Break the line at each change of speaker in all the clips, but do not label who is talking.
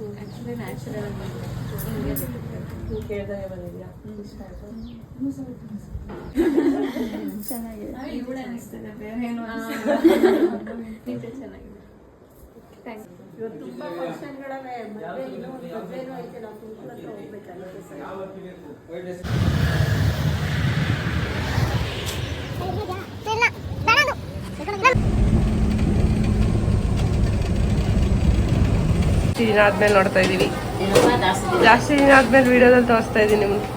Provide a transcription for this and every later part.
Actually natural
ಕೇಳ್ದಾಗೆ ಬಂದಿದ್ಯಾ? ಇಷ್ಟ ಆಯ್ತು?
ಚೆನ್ನಾಗಿದೆ.
ಇವಳೆ ಅನಿಸ್ತಿದೆ. ಬೇರೆ ಏನು
ನಿಜ ಚೆನ್ನಾಗಿದೆ. ಥ್ಯಾಂಕ್ ಯು
ಇವತ್ತು ತುಂಬಾ ಫಂಕ್ಷನ್ಗಳವೆ. ಮದುವೆ ಇನ್ನೂ ಮದುವೆನೂ ಐತೆ. ನಾವು ತುಮಕೂರು ಹತ್ರ ಹೋಗ್ಬೇಕಾಗುತ್ತೆ ಸರ್.
ಜಾಸ್ತಿ ದಿನ ಆದ್ಮೇಲೆ ನೋಡ್ತಾ ಇದೀವಿ. ಜಾಸ್ತಿ ದಿನ ಆದ್ಮೇಲೆ ವಿಡಿಯೋದಲ್ಲಿ ತೋರಿಸ್ತಾ ಇದೀನಿ ನಿಮ್ಗೆ.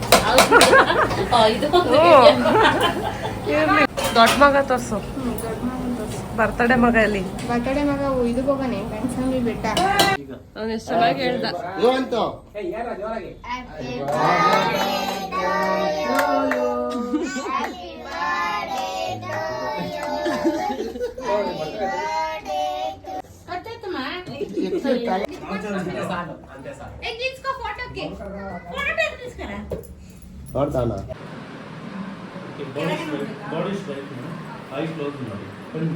ದೊಡ್ಡ ಮಗ ತೋರ್ಸು. ಬರ್ತಡೇ ಮಗ ಅಲ್ಲಿ
ಬರ್ತಡೇ ಮಗ ಇದಕ್ಕೆ ಹೋಗನೆ. ಕಣ್ಸಂಗಿ ಬೆಟ್ಟ.
ಅವ್ನು ಎಷ್ಟು ಚೆನ್ನಾಗಿ ಹೇಳ್ದ.
एक और ताना okay body body
strike eye close ఉంది కొంచెం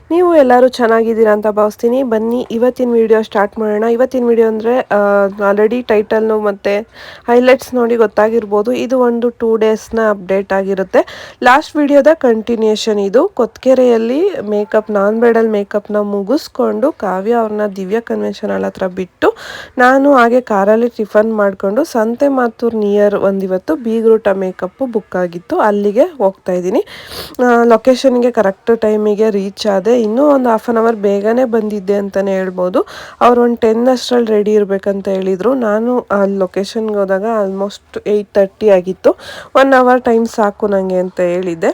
ನೀವು ಎಲ್ಲರೂ ಚೆನ್ನಾಗಿದ್ದೀರಾ ಅಂತ ಭಾವಿಸ್ತೀನಿ. ಬನ್ನಿ, ಇವತ್ತಿನ ವಿಡಿಯೋ ಸ್ಟಾರ್ಟ್ ಮಾಡೋಣ. ಇವತ್ತಿನ ವಿಡಿಯೋ ಅಂದರೆ ಆಲ್ರೆಡಿ ಟೈಟಲ್ನು ಮತ್ತು ಹೈಲೈಟ್ಸ್ ನೋಡಿ ಗೊತ್ತಾಗಿರ್ಬೋದು. ಇದು ಒಂದು ಟೂ ಡೇಸ್ನ ಅಪ್ಡೇಟ್ ಆಗಿರುತ್ತೆ. ಲಾಸ್ಟ್ ವಿಡಿಯೋದ ಕಂಟಿನ್ಯೂಷನ್ ಇದು. ಕೊತ್ಕೆರೆಯಲ್ಲಿ ಮೇಕಪ್ ನಾನ್ ಬ್ರೈಡಲ್ ಮೇಕಪ್ನ ಮುಗಿಸ್ಕೊಂಡು ಕಾವ್ಯ ಅವ್ರನ್ನ ದಿವ್ಯ ಕನ್ವೆನ್ಷನ್ ಹಾಲ್ ಹತ್ರ ಬಿಟ್ಟು ನಾನು ಹಾಗೆ ಕಾರಲ್ಲಿ ಟಿಫನ್ ಮಾಡಿಕೊಂಡು ಸಂತೆ ಮಾತೂರ್ ನಿಯರ್ ಒಂದಿವತ್ತು ಬೀಗ್ರೂಟ ಮೇಕಪ್ ಬುಕ್ ಆಗಿತ್ತು. ಅಲ್ಲಿಗೆ ಹೋಗ್ತಾ ಇದ್ದೀನಿ. ಲೊಕೇಶನ್ಗೆ ಕರೆಕ್ಟ್ ಟೈಮಿಗೆ ರೀಚ್ ಆದೆ ಇನ್ನೂ ಒಂದು ಹಾಫ್ ಆನ್ ಅವರ್ ಬೇಗನೆ ಬಂದಿದ್ದೆ ಅಂತಲೇ ಹೇಳ್ಬೋದು. ಅವ್ರು ಒಂದು ಟೆನ್ ಅಷ್ಟರಲ್ಲಿ ರೆಡಿ ಇರಬೇಕಂತ ಹೇಳಿದರು. ನಾನು ಅಲ್ಲಿ ಲೊಕೇಶನ್ಗೆ ಹೋದಾಗ ಆಲ್ಮೋಸ್ಟ್ ಏಯ್ಟ್ ತರ್ಟಿ ಆಗಿತ್ತು. ಒನ್ ಅವರ್ ಟೈಮ್ ಸಾಕು ನನಗೆ ಅಂತ ಹೇಳಿದ್ದೆ.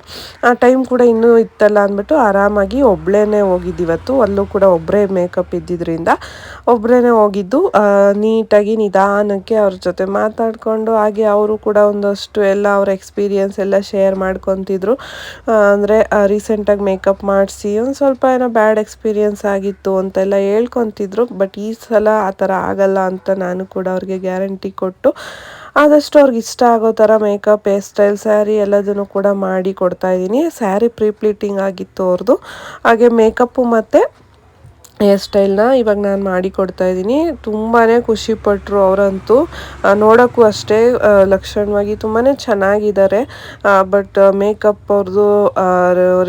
ಆ ಟೈಮ್ ಕೂಡ ಇನ್ನೂ ಇತ್ತಲ್ಲ ಅಂದ್ಬಿಟ್ಟು ಆರಾಮಾಗಿ ಒಬ್ಳೇ ಹೋಗಿದ್ದಿವತ್ತು. ಅಲ್ಲೂ ಕೂಡ ಒಬ್ಬರೇ ಮೇಕಪ್ ಇದ್ದಿದ್ದರಿಂದ ಒಬ್ಬರೇ ಹೋಗಿದ್ದು. ನೀಟಾಗಿ ನಿಧಾನಕ್ಕೆ ಅವ್ರ ಜೊತೆ ಮಾತಾಡಿಕೊಂಡು ಹಾಗೆ ಅವರು ಕೂಡ ಒಂದಷ್ಟು ಎಲ್ಲ ಅವ್ರ ಎಕ್ಸ್ಪೀರಿಯನ್ಸ್ ಎಲ್ಲ ಶೇರ್ ಮಾಡ್ಕೊತಿದ್ರು. ಅಂದರೆ ರೀಸೆಂಟಾಗಿ ಮೇಕಪ್ ಮಾಡಿಸಿ ಒಂದು ಸ್ವಲ್ಪ ಏನೋ ಬ್ಯಾಡ್ ಎಕ್ಸ್ಪೀರಿಯೆನ್ಸ್ ಆಗಿತ್ತು ಅಂತೆಲ್ಲ ಹೇಳ್ಕೊತಿದ್ರು ಬಟ್ ಈ ಸಲ ಆ ಥರ ಆಗಲ್ಲ ಅಂತ ನಾನು ಕೂಡ ಅವ್ರಿಗೆ ಗ್ಯಾರಂಟಿ ಕೊಟ್ಟು ಆದಷ್ಟು ಅವ್ರಿಗೆ ಇಷ್ಟ ಆಗೋ ಥರ ಮೇಕಪ್ ಹೇರ್ ಸ್ಟೈಲ್ ಸ್ಯಾರಿ ಎಲ್ಲದನ್ನು ಕೂಡ ಮಾಡಿ ಕೊಡ್ತಾ ಇದ್ದೀನಿ. ಸ್ಯಾರಿ ಪ್ರೀಪ್ಲೀಟಿಂಗ್ ಆಗಿತ್ತು ಅವ್ರದ್ದು ಹಾಗೆ ಮೇಕಪ್ಪು ಮತ್ತು ಹೇರ್ ಸ್ಟೈಲ್ನ ಇವಾಗ ನಾನು ಮಾಡಿ ಕೊಡ್ತಾ ಇದ್ದೀನಿ. ತುಂಬಾ ಖುಷಿಪಟ್ಟರು ಅವರಂತೂ. ನೋಡೋಕ್ಕೂ ಅಷ್ಟೇ ಲಕ್ಷಣವಾಗಿ ತುಂಬಾ ಚೆನ್ನಾಗಿದ್ದಾರೆ. ಬಟ್ ಮೇಕಪ್ ಅವ್ರದ್ದು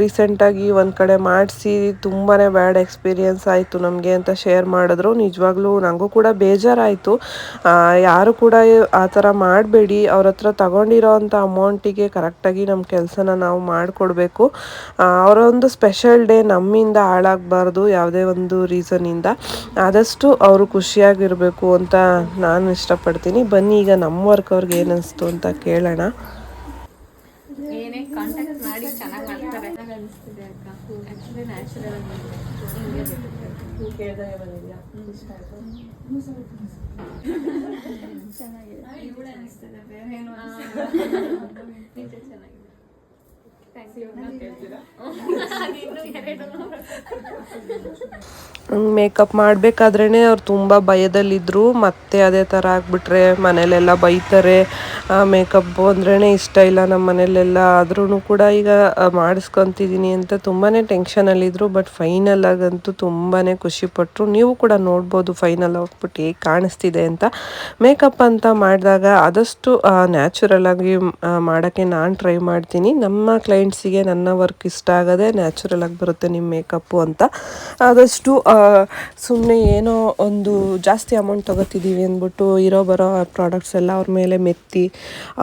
ರೀಸೆಂಟಾಗಿ ಒಂದು ಕಡೆ ಮಾಡಿಸಿ ತುಂಬಾ ಬ್ಯಾಡ್ ಎಕ್ಸ್ಪೀರಿಯನ್ಸ್ ಆಯಿತು ನಮಗೆ ಅಂತ ಶೇರ್ ಮಾಡಿದ್ರು. ನಿಜವಾಗ್ಲೂ ನನಗೂ ಕೂಡ ಬೇಜಾರಾಯಿತು. ಯಾರು ಕೂಡ ಆ ಥರ ಮಾಡಬೇಡಿ. ಅವ್ರ ಹತ್ರ ತಗೊಂಡಿರೋ ಅಂಥ ಅಮೌಂಟಿಗೆ ಕರೆಕ್ಟಾಗಿ ನಮ್ಮ ಕೆಲಸನ ನಾವು ಮಾಡಿಕೊಡ್ಬೇಕು. ಅವರೊಂದು ಸ್ಪೆಷಲ್ ಡೇ ನಮ್ಮಿಂದ ಹಾಳಾಗಬಾರ್ದು. ಯಾವುದೇ ಒಂದು ರೀಸನಿಂದ ಆದಷ್ಟು ಅವರು ಖುಷಿಯಾಗಿರಬೇಕು ಅಂತ ನಾನು ಇಷ್ಟಪಡ್ತೀನಿ. ಬನ್ನಿ ಈಗ ನಮ್ಮ ವರ್ಕ್ ಅವ್ರಿಗೆ ಏನಿಸ್ತು ಅಂತ ಕೇಳೋಣ.
ಚೆನ್ನಾಗಿದೆ.
ಮೇಕಪ್ ಮಾಡಬೇಕಾದ್ರೇ ಅವ್ರು ತುಂಬ ಭಯದಲ್ಲಿದ್ದರು ಮತ್ತೆ ಅದೇ ಥರ ಆಗಿಬಿಟ್ರೆ ಮನೇಲೆಲ್ಲ ಬೈತಾರೆ. ಮೇಕಪ್ ಅಂದ್ರೇ ಇಷ್ಟ ಇಲ್ಲ ನಮ್ಮ ಮನೇಲೆಲ್ಲ. ಆದ್ರೂ ಕೂಡ ಈಗ ಮಾಡಿಸ್ಕೊತಿದ್ದೀನಿ ಅಂತ ತುಂಬಾ ಟೆನ್ಷನಲ್ಲಿದ್ದರು ಬಟ್ ಫೈನಲ್ ಆಗಂತೂ ತುಂಬಾ ಖುಷಿಪಟ್ಟರು ನೀವು ಕೂಡ ನೋಡ್ಬೋದು ಫೈನಲ್ ಔಟ್ಪುಟ್ ಹೇಗೆ ಕಾಣಿಸ್ತಿದೆ ಅಂತ. ಮೇಕಪ್ ಅಂತ ಮಾಡಿದಾಗ ಆದಷ್ಟು ನ್ಯಾಚುರಲ್ ಆಗಿ ಮಾಡೋಕ್ಕೆ ನಾನು ಟ್ರೈ ಮಾಡ್ತೀನಿ. ನಮ್ಮ ಕ್ಲೈಂಟ್ ಕ್ಲೈಂಟ್ಸಿಗೆ ನನ್ನ ವರ್ಕ್ ಇಷ್ಟ ಆಗದೆ ನ್ಯಾಚುರಲ್ ಆಗಿ ಬರುತ್ತೆ ನಿಮ್ಮ ಮೇಕಪ್ಪು ಅಂತ. ಆದಷ್ಟು ಸುಮ್ಮನೆ ಏನೋ ಒಂದು ಜಾಸ್ತಿ ಅಮೌಂಟ್ ತಗೋತಿದ್ದೀವಿ ಅಂದ್ಬಿಟ್ಟು ಇರೋ ಬರೋ ಪ್ರಾಡಕ್ಟ್ಸ್ ಎಲ್ಲ ಅವ್ರ ಮೇಲೆ ಮೆತ್ತಿ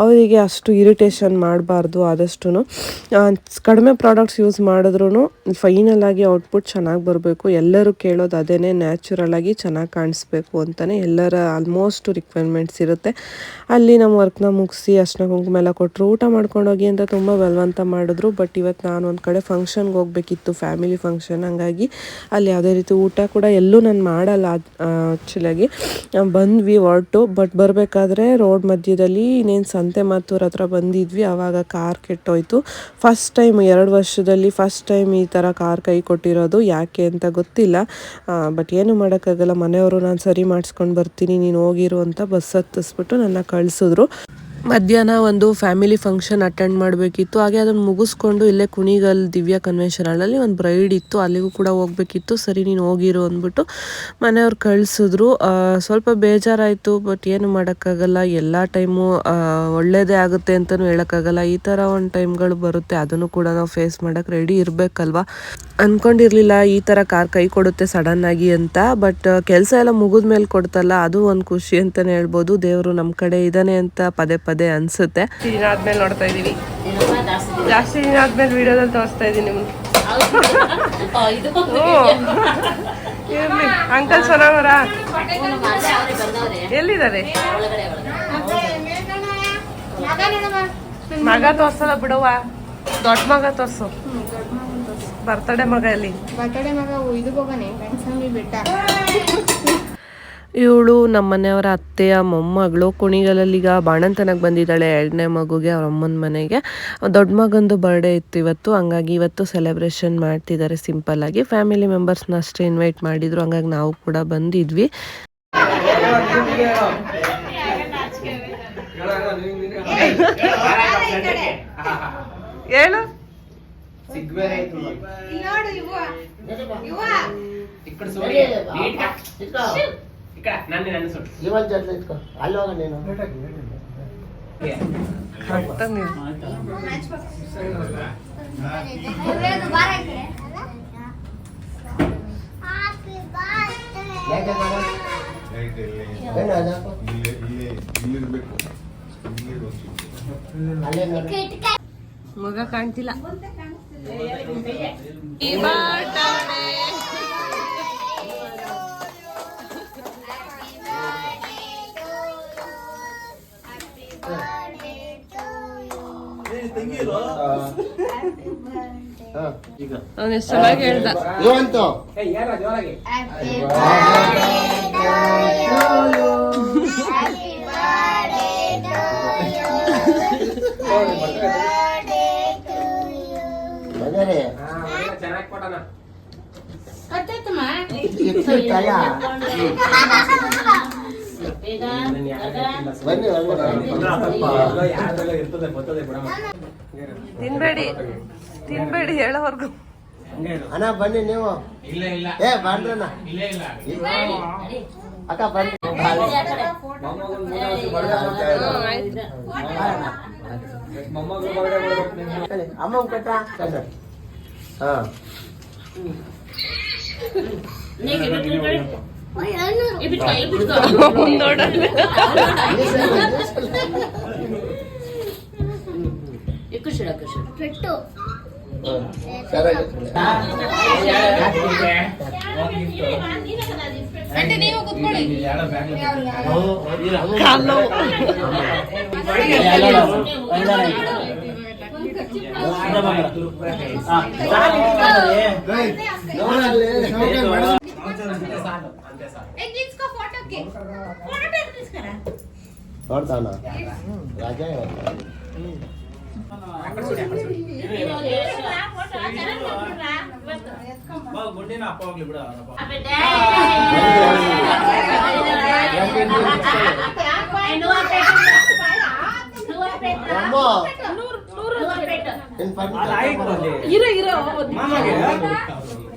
ಅವರಿಗೆ ಅಷ್ಟು ಇರಿಟೇಷನ್ ಮಾಡಬಾರ್ದು ಆದಷ್ಟು ಕಡಿಮೆ ಪ್ರಾಡಕ್ಟ್ಸ್ ಯೂಸ್ ಮಾಡಿದ್ರೂ ಫೈನಲ್ ಆಗಿ ಔಟ್ಪುಟ್ ಚೆನ್ನಾಗಿ ಬರಬೇಕು. ಎಲ್ಲರೂ ಕೇಳೋದು ಅದೇ ನ್ಯಾಚುರಲ್ ಆಗಿ ಚೆನ್ನಾಗಿ ಕಾಣಿಸ್ಬೇಕು ಅಂತಲೇ ಎಲ್ಲರ ಆಲ್ಮೋಸ್ಟ್ ರಿಕ್ವೈರ್ಮೆಂಟ್ಸ್ ಇರುತ್ತೆ. ಅಲ್ಲಿ ನಮ್ಮ ವರ್ಕ್ನ ಮುಗಿಸಿ ಅಷ್ಟನ ಕುಂಕುಮ ಎಲ್ಲ ಕೊಟ್ಟರು ಊಟ ಮಾಡ್ಕೊಂಡೋಗಿ ಅಂತ ತುಂಬ ಬಲವಂತ ಮಾಡಿದ್ರು ಬಟ್ ಇವತ್ತು ನಾನು ಒಂದು ಕಡೆ ಫಂಕ್ಷನ್ಗೆ ಹೋಗ್ಬೇಕಿತ್ತು ಫ್ಯಾಮಿಲಿ ಫಂಕ್ಷನ್ ಹಂಗಾಗಿ ಅಲ್ಲಿ ಯಾವುದೇ ರೀತಿ ಊಟ ಕೂಡ ಎಲ್ಲೂ ನಾನು ಮಾಡಲ್ಲ ಆ್ಯಕ್ಚುಲಾಗಿ ಬಂದ್ವಿ ಹೊರಟು. ಬಟ್ ಬರಬೇಕಾದ್ರೆ ರೋಡ್ ಮಧ್ಯದಲ್ಲಿ ಇನ್ನೇನು ಸಂತೆ ಮಾತೂರ ಹತ್ರ ಬಂದಿದ್ವಿ. ಆವಾಗ ಕಾರ್ ಕೆಟ್ಟೋಯ್ತು. ಫಸ್ಟ್ ಟೈಮ್ ಎರಡು ವರ್ಷದಲ್ಲಿ ಫಸ್ಟ್ ಟೈಮ್ ಈ ಥರ ಕಾರ್ ಕೈ ಕೊಟ್ಟಿರೋದು. ಯಾಕೆ ಅಂತ ಗೊತ್ತಿಲ್ಲ. ಬಟ್ ಏನು ಮಾಡೋಕ್ಕಾಗಲ್ಲ. ಮನೆಯವರು ನಾನು ಸರಿ ಮಾಡಿಸ್ಕೊಂಡು ಬರ್ತೀನಿ. ನೀನು ಹೋಗಿರು ಅಂತ ಬಸ್ ಹತ್ತಿಸ್ಬಿಟ್ಟು ನನ್ನ ಕಳಿಸಿದ್ರು. ಮಧ್ಯಾಹ್ನ ಒಂದು ಫ್ಯಾಮಿಲಿ ಫಂಕ್ಷನ್ ಅಟೆಂಡ್ ಮಾಡಬೇಕಿತ್ತು. ಹಾಗೆ ಅದನ್ನು ಮುಗಿಸ್ಕೊಂಡು ಇಲ್ಲೇ ಕುಣಿಗಲ್ ದಿವ್ಯಾ ಕನ್ವೆನ್ಷನ್ ಹಾಲಲ್ಲಿ ಒಂದು ಬ್ರೈಡ್ ಇತ್ತು. ಅಲ್ಲಿಗೂ ಕೂಡ ಹೋಗ್ಬೇಕಿತ್ತು. ಸರಿ, ನೀನು ಹೋಗಿರು ಅಂದ್ಬಿಟ್ಟು ಮನೆಯವ್ರು ಕಳಿಸಿದ್ರು. ಸ್ವಲ್ಪ ಬೇಜಾರಾಯಿತು ಬಟ್ ಏನು ಮಾಡೋಕ್ಕಾಗಲ್ಲ. ಎಲ್ಲ ಟೈಮು ಒಳ್ಳೇದೇ ಆಗುತ್ತೆ ಅಂತಲೂ ಹೇಳೋಕ್ಕಾಗಲ್ಲ. ಈ ಥರ ಒಂದು ಟೈಮ್ಗಳು ಬರುತ್ತೆ. ಅದನ್ನು ಕೂಡ ನಾವು ಫೇಸ್ ಮಾಡೋಕ್ಕೆ ರೆಡಿ ಇರಬೇಕಲ್ವಾ? ಅಂದ್ಕೊಂಡಿರಲಿಲ್ಲ ಈ ಥರ ಕಾರ್ ಕೈ ಕೊಡುತ್ತೆ ಸಡನ್ನಾಗಿ ಅಂತ. ಬಟ್ ಕೆಲಸ ಎಲ್ಲ ಮುಗಿದ ಮೇಲೆ ಕೊಡ್ತಲ್ಲ, ಅದು ಒಂದು ಖುಷಿ ಅಂತಲೇ ಹೇಳ್ಬೋದು. ದೇವರು ನಮ್ಮ ಕಡೆ ಇದ್ದಾನೆ ಅಂತ ಪದೇ ಪದೇ ಅನಿಸುತ್ತೆ. ದಿನ ಆದ್ಮೇಲೆ ನೋಡ್ತಾ ಇದ್ದೀವಿ ಜಾಸ್ತಿ ದಿನ ಆದ್ಮೇಲೆ ವಿಡಿಯೋದಲ್ಲಿ ತೋರಿಸ್ತಾ ಇದೀನಿ ನಿಮ್ಗೆ. ಇರ್ಲಿ. ಅಂಕಲ್ ಸೊನಾವರ ಎಲ್ಲಿದ್ದಾರೆ? ಮಗ ತೋರ್ಸಲ್ಲ ಬಿಡವ್ವ. ದೊಡ್ಡ ಮಗ ತೋರ್ಸು. ಬರ್ತಡೆ ಮಗ ಎಲ್ಲಿ?
ಬರ್ತಡೇ ಮಗ ಇದು ಹೋಗನೆ ಬೆಟ್ಟ.
ಇವಳು ನಮ್ಮ ಮನೆಯವರ ಅತ್ತೆಯ ಮೊಮ್ಮಗಳು ಕುಣಿಗಲಲ್ಲಿ ಈಗ ಬಾಣಂತನಕ್ಕೆ ಬಂದಿದ್ದಾಳೆ. ಎರಡನೇ ಮಗುಗೆ ಅವ್ರ ಅಮ್ಮನ ಮನೆಗೆ. ದೊಡ್ಡ ಮಗಂದು ಬರ್ಡೇ ಇತ್ತು ಇವತ್ತು. ಹಂಗಾಗಿ ಇವತ್ತು ಸೆಲೆಬ್ರೇಷನ್ ಮಾಡ್ತಿದ್ದಾರೆ ಸಿಂಪಲ್ ಆಗಿ. ಫ್ಯಾಮಿಲಿ ಮೆಂಬರ್ಸ್ನ ಅಷ್ಟೇ ಇನ್ವೈಟ್ ಮಾಡಿದ್ರು. ಹಂಗಾಗಿ ನಾವು ಕೂಡ ಬಂದಿದ್ವಿ. ಹೇಳು.
ಇವಾಗ ಜೊತೆ ಇಟ್ಕೋ ಅಲ್ಲಿ ಹೋಗ ನೀನು ಯಾಕೆ ಮಾಡ? ಏನು ಅದು? ಅಲ್ಲೇ ನೋಡು.
ಮಗ ಕಾಣ್ತಿಲ್ಲ ಅವ್ನು ಎಷ್ಟು ಹೇಳ್ದ.
ಇವಂತು ಚೆನ್ನಾಗಿ ಬನ್ನಿ
ತಿನ್ಬೇಡಿ. ತಿನ್ಬೇಡಿ ಹೇಳೋವರ್ಗು.
ಅಣ್ಣ ಬನ್ನಿ ನೀವು. ಏ ಬಾಂಡ್ರಣ್ಣ. ಅಕ್ಕ ಬನ್ನಿ. ಅಮ್ಮ ಕಟ್ಟ. ಹಾ. ఎక్కువ చూడు ఎక్కువ చూడు
పెట్టు అంటే నీవు
కూర్చోండి
కాళ్ళు
ఆ
అంతే సార్
అంతే సార్
ఏ తీసుకో ఫోటోకి ఫోటో టైం
తీసుకురా
కొడతానా రాజా
అక్కడ చూడు అక్కడ
చూడు
బా
గుండి నా అప్పవాకి ఇప్పుడు
అమ్మా నూరు
నూరు పెట్టు
ఇరు
ఇరు
మామగా